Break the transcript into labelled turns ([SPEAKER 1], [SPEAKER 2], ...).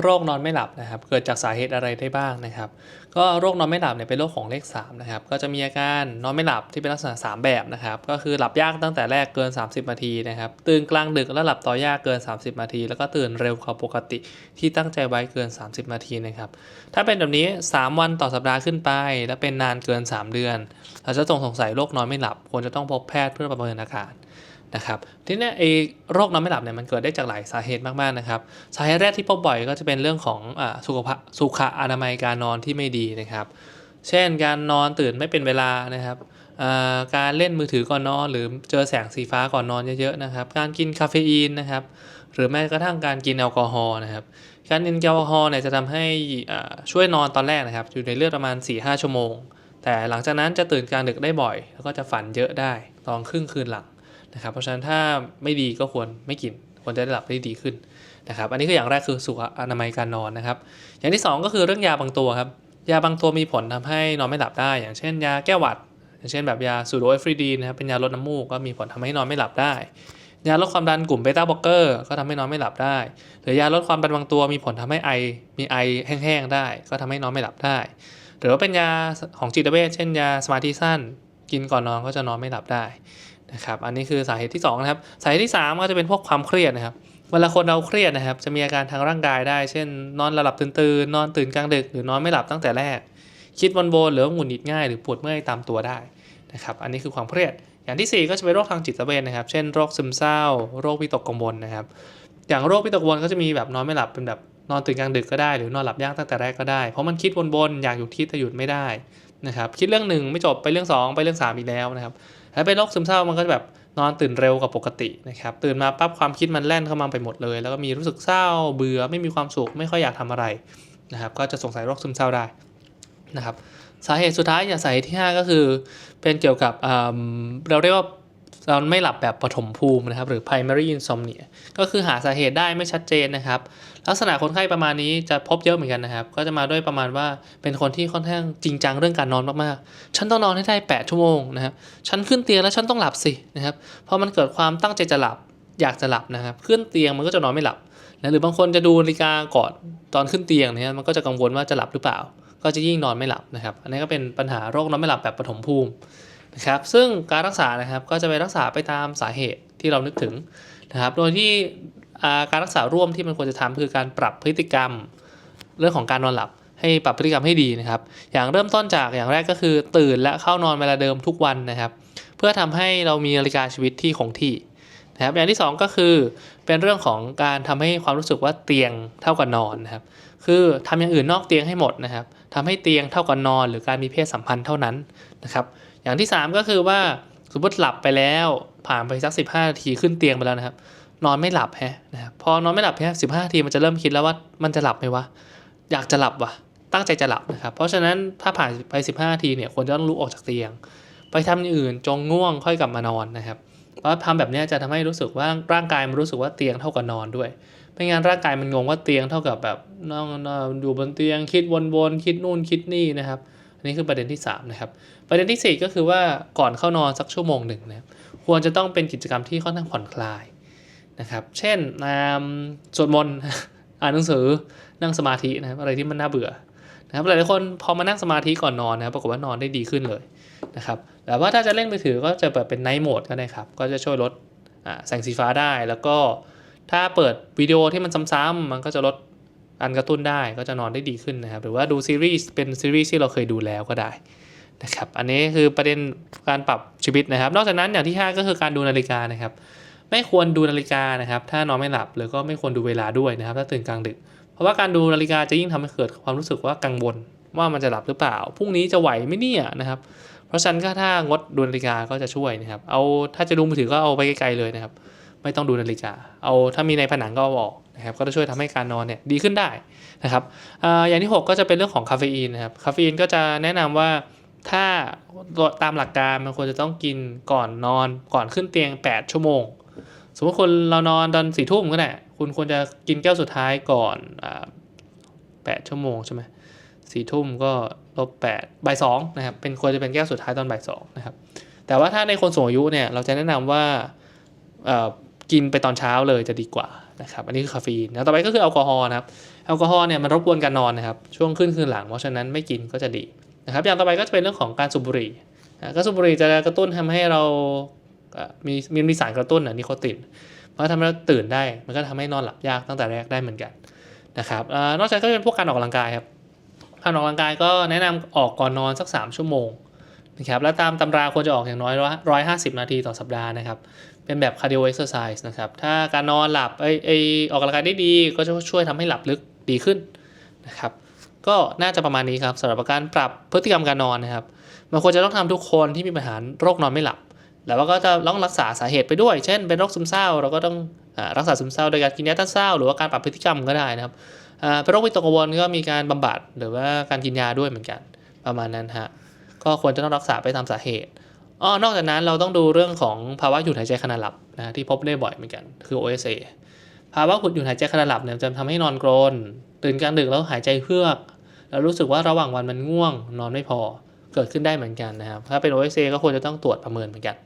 [SPEAKER 1] โรคนอนไม่หลับนะครับ เกิดจากสาเหตุอะไรได้บ้างนะครับ ก็โรคนอนไม่หลับเนี่ยเป็นโรคของเลข3นะครับ ก็จะมีอาการนอนไม่หลับที่เป็นลักษณะ 3 แบบนะครับ ก็คือหลับยากตั้งแต่แรกเกิน 30 นาทีนะครับ ตื่นกลางดึกแล้วหลับต่อยากเกิน 30 นาที แล้วก็ตื่นเร็วกว่าปกติที่ตั้งใจไว้เกิน 30 นาทีนะครับ ถ้าเป็นแบบนี้ 3 วันต่อสัปดาห์ขึ้นไป และเป็นนานเกิน 3 เดือน เราจะต้องสงสัยโรคนอนไม่หลับ ควรจะต้องพบแพทย์เพื่อประเมินอาการ นะครับทีนี้ไอ้โรคนอนไม่หลับเนี่ยมันเกิดได้จากหลายสาเหตุมากๆนะครับสาเหตุแรกที่พบบ่อยก็จะเป็นเรื่องของอสุขภาพสุขอนามัยการนอนที่ไม่ดีนะครับ เช่นการนอนตื่นไม่เป็นเวลานะครับการเล่นมือถือก่อนนอนหรือเจอแสงสีฟ้าก่อนนอนเยอะๆนะครับ การกินคาเฟอีนนะครับหรือแม้กระทั่งการกินแอลกอฮอล์นะครับการกินแอลกอฮอล์เนี่ยจะทำให้ช่วยนอนตอนแรกนะครับ อยู่ในเลือดประมาณ 4-5 ชั่วโมง แต่หลังจากนั้นจะตื่นกลางดึกได้บ่อย แล้วก็จะฝันเยอะได้ตอนครึ่งคืนหลัง นะครับเพราะฉะนั้นถ้าไม่ดีก็ควรไม่กิน ควรจะได้หลับได้ดีขึ้นนะครับอันนี้คืออย่างแรกคือสุขอนามัยการนอนนะครับ อย่างที่ 2 ก็คือเรื่องยาบางตัวครับยาบางตัวมีผลทำให้นอนไม่หลับได้ อย่างเช่น ยาแก้หวัด อย่างเช่นแบบยาซูโดเอฟรีดีนะครับเป็นยาลดน้ำมูกก็มีผลทำให้นอนไม่หลับได้ ยาลดความดันกลุ่มเบต้าบล็อกเกอร์ก็ทำให้นอนไม่หลับได้ หรือยาลดความดันบางตัวมีผลทำให้ไอมีไอแห้งๆได้ ก็ทำให้นอนไม่หลับได้ หรือว่าเป็นยาของจิตเวชเช่นยาสมาธิสั้น กินก่อนนอนก็จะนอนไม่หลับได้ นะครับอันนี้คือสาเหตุที่2นะครับสาเหตุที่ 3 ก็จะเป็นพวกความเครียดนะครับเวลาคนเราเครียดนะครับ จะมีอาการทางร่างกายได้ เช่น นอนหลับตื่นตื่นอนตื่นกลางดึกหรือนอนไม่หลับตั้งแต่แรก คิดวนๆหรือว่าหงุดหงิดง่าย หรือปวดเมื่อยตามตัวได้นะครับอันนี้คือความเครียด อย่างที่ 4 ก็จะเป็นโรคทางจิตเวชนะครับ เช่นโรคซึมเศร้า โรควิตกกังวลนะครับ อย่างโรควิตกกังวลก็จะมีแบบนอนไม่หลับเป็นแบบนอนตื่นกลางดึกก็ได้ หรือนอนหลับยากตั้งแต่แรกก็ได้ เพราะมันคิดวนๆอยากหยุดคิดแต่หยุดไม่ได้นะครับคิดเรื่องหนึ่งไม่จบไปเรื่องสองไปเรื่องสามอีกแล้วนะครับ ถ้าเป็นโรคซึมเศร้ามันก็จะแบบนอนตื่นเร็วกว่าปกตินะครับตื่นมาปั๊บความคิดมันแล่นเข้ามาไปหมดเลย แล้วก็มีรู้สึกเศร้าเบื่อไม่มีความสุขไม่ค่อยอยากทำอะไรนะครับก็จะสงสัยโรคซึมเศร้าได้นะครับสาเหตุสุดท้ายอย่างสาเหตุที่ 5 ก็คือ เป็นเกี่ยวกับเราเรียกว่า เราไม่หลับแบบปฐมภูมินะครับหรือ primary insomnia ก็คือหาสาเหตุได้ไม่ชัดเจนนะครับ ลักษณะคนไข้ประมาณนี้จะพบเยอะเหมือนกันนะครับ ก็จะมาด้วยประมาณว่าเป็นคนที่ค่อนข้างจริงจังเรื่องการนอนมากๆ ฉันต้องนอนให้ได้ 8 ชั่วโมงนะครับฉันขึ้นเตียงแล้วฉันต้องหลับสินะครับเพราะมันเกิดความตั้งใจจะหลับอยากจะหลับนะครับ ขึ้นเตียงมันก็จะนอนไม่หลับนะหรือบางคนจะดูนาฬิกาก่อนตอนขึ้นเตียงเนี่ยมันก็จะกังวลว่าจะหลับหรือเปล่า ก็จะยิ่งนอนไม่หลับนะครับ อันนี้ก็เป็นปัญหาโรคนอนไม่หลับแบบปฐมภูมิ นะครับ ซึ่งการรักษานะครับก็จะไปรักษาไปตามสาเหตุที่เรานึกถึงนะครับ โดยที่การรักษาร่วมที่มันควรจะทำคือการปรับพฤติกรรมเรื่องของการนอนหลับ ให้ปรับพฤติกรรมให้ดีนะครับ อย่างเริ่มต้นจากอย่างแรกก็คือตื่นและเข้านอนเวลาเดิมทุกวันนะครับ เพื่อทำให้เรามีนาฬิกาชีวิตที่คงที่นะครับอย่างที่สองก็คือเป็นเรื่องของการทำให้ความรู้สึกว่าเตียงเท่ากับนอนนะครับ คือทำอย่างอื่นนอกเตียงให้หมดนะครับทำให้เตียงเท่ากับนอน หรือการมีเพศสัมพันธ์เท่านั้นนะครับ อย่างที่สามก็คือว่าสมมติหลับไปแล้วผ่านไปสักสิบห้านาทีขึ้นเตียงไปแล้วนะครับ นอนไม่หลับแฮะนะครับพอนอนไม่หลับแฮะสิบห้าทีมันจะเริ่มคิดแล้วว่ามันจะหลับไหมวะอยากจะหลับวะตั้งใจจะหลับนะครับ เพราะฉะนั้นถ้าผ่านไป 15นาทีเนี่ยควรจะต้องลุกออกจากเตียง ไปทำอย่างอื่นจงง่วงค่อยกลับมานอนนะครับเพราะทำแบบนี้จะทำให้รู้สึกว่าร่างกายมันรู้สึกว่าเตียงเท่ากับนอนด้วยไม่งั้นร่างกายมันงงว่าเตียงเท่ากับแบบนอนนอนอยู่บนเตียงคิดวนๆคิดนู่นคิดนี่นะครับอันนี้คือประเด็นที่สามนะครับ ประเด็นที่สี่ก็คือว่าก่อนเข้านอนสักชั่วโมงหนึ่งนะครับควรจะต้องเป็นกิจกรรมที่ค่อนข้างผ่อนคลายนะครับ เช่นอ่าสวดมนต์อ่านหนังสือนั่งสมาธินะครับอะไรที่มันน่าเบื่อนะครับหลายๆคนพอมานั่งสมาธิก่อนนอนนะครับปรากฏว่านอนได้ดีขึ้นเลยนะครับแต่ว่าถ้าจะเล่นมือถือก็จะเปิดเป็นไนท์โหมดก็ได้ครับ ก็จะช่วยลดแสงสีฟ้าได้แล้วก็ถ้าเปิดวิดีโอที่มันซ้ำๆมันก็จะลดการกระตุ้นได้ก็จะนอนได้ดีขึ้นนะครับ หรือว่าดูซีรีส์เป็นซีรีส์ที่เราเคยดูแล้วก็ได้ นะครับ อันนี้คือประเด็นการปรับชีวิตนะครับ นอกจากนั้นอย่างที่ห้าก็คือการดูนาฬิกานะครับ ไม่ควรดูนาฬิกานะครับ ถ้านอนไม่หลับหรือก็ไม่ควรดูเวลาด้วยนะครับ ถ้าตื่นกลางดึก เพราะว่าการดูนาฬิกาจะยิ่งทำให้เกิดความรู้สึกว่ากังวล ว่ามันจะหลับหรือเปล่าพรุ่งนี้จะไหวไหมเนี่ยนะครับ เพราะฉะนั้นก็ถ้างดดูนาฬิกาก็จะช่วยนะครับ เอาถ้าจะดูมือถือก็เอาไปไกลๆเลยนะครับ ไม่ต้องดูนาฬิกา เอาถ้ามีในผนังก็เอาออกนะครับก็จะช่วยทำให้การนอนเนี่ยดีขึ้นได้นะครับออย่างที่ 6 ก็จะเป็นเรื่องของคาเฟอีนนะครับ คาเฟอีนก็จะแนะนำว่า ถ้าตามหลักการมันควรจะต้องกินก่อนนอนก่อนขึ้นเตียง 8 ชั่วโมง สมมติคนเรานอนตอนสี่ทุ่มก็ได้คุณควรจะกินแก้วสุดท้ายก่อนแปดชั่วโมงใช่ไหมสี่ทุ่มก็ลบแปดบ่ายสองนะครับเป็นควรจะเป็นแก้วสุดท้ายตอนบ่ายสองนะครับแต่ว่าถ้าในคนสูงอายุเนี่ยเราจะแนะนำว่ากินไปตอนเช้าเลยจะดีกว่านะครับอันนี้คือคาเฟอีนแล้วต่อไปก็คือแอลกอฮอล์นะครับแอลกอฮอล์เนี่ยมันรบกวนการนอนนะครับช่วงขึ้นคืนหลังเพราะฉะนั้นไม่กินก็จะดี นะครับอย่างต่อไปก็จะเป็นเรื่องของการสูบบุหรี่การสูบบุหรี่จะกระตุ้นทำให้เรามีมีมีสารกระตุ้นอะนิโคตินมันก็ทำให้เราตื่นได้ มันก็ทำให้นอนหลับยากตั้งแต่แรกได้เหมือนกันนะครับอนอกจากก็จะเป็นพวกการออกกำลังกายครับการออกกำลังกายก็แนะนำออกก่อนนอนสัก 3 ชั่วโมงนะครับและตามตำราควรจะออกอย่างน้อยร้อยห้าสิบนาทีต่อสัปดาห์นะครับ เป็นแบบ cardio exercise นะครับ ถ้าการนอนหลับไอไอออกกำลังกายได้ดีก็จะช่วยทำให้หลับลึกดีขึ้นนะครับ ก็น่าจะประมาณนี้ครับสำหรับการปรับพฤติกรรมการนอนนะครับมันควรจะต้องทำทุกคนที่มีปัญหาโรคนอนไม่หลับ แล้วก็จะต้องรักษาสาเหตุไปด้วย เช่น เป็นโรคซึมเศร้า เราก็ต้องอรักษาซึมเศร้าโดยการกินยาต้านเศร้า หรือว่าการปรับพฤติกรรมก็ได้นะครับเป็นโรควิตกกังวลก็มีการบำบัดหรือว่าการกินยาด้วยเหมือนกันประมาณนั้นฮะก็ควรจะต้องรักษาไปตามสาเหตุอ๋อนอกจากนั้นเราต้องดูเรื่องของภาวะหยุดหายใจขณะหลับนะที่พบได้บ่อยเหมือนกันคือ OSA ภาวะหยุดหายใจขณะหลับเนี่ยจะทำให้นอนกรนตื่นกลางดึกแล้วหายใจเฮือก แล้วรู้สึกว่าระหว่างวันมันง่วงนอนไม่พอเกิดขึ้นได้เหมือนกันนะครับ ถ้าเป็น OSA ก็ควรจะต้องตรวจประเมินเหมือนกัน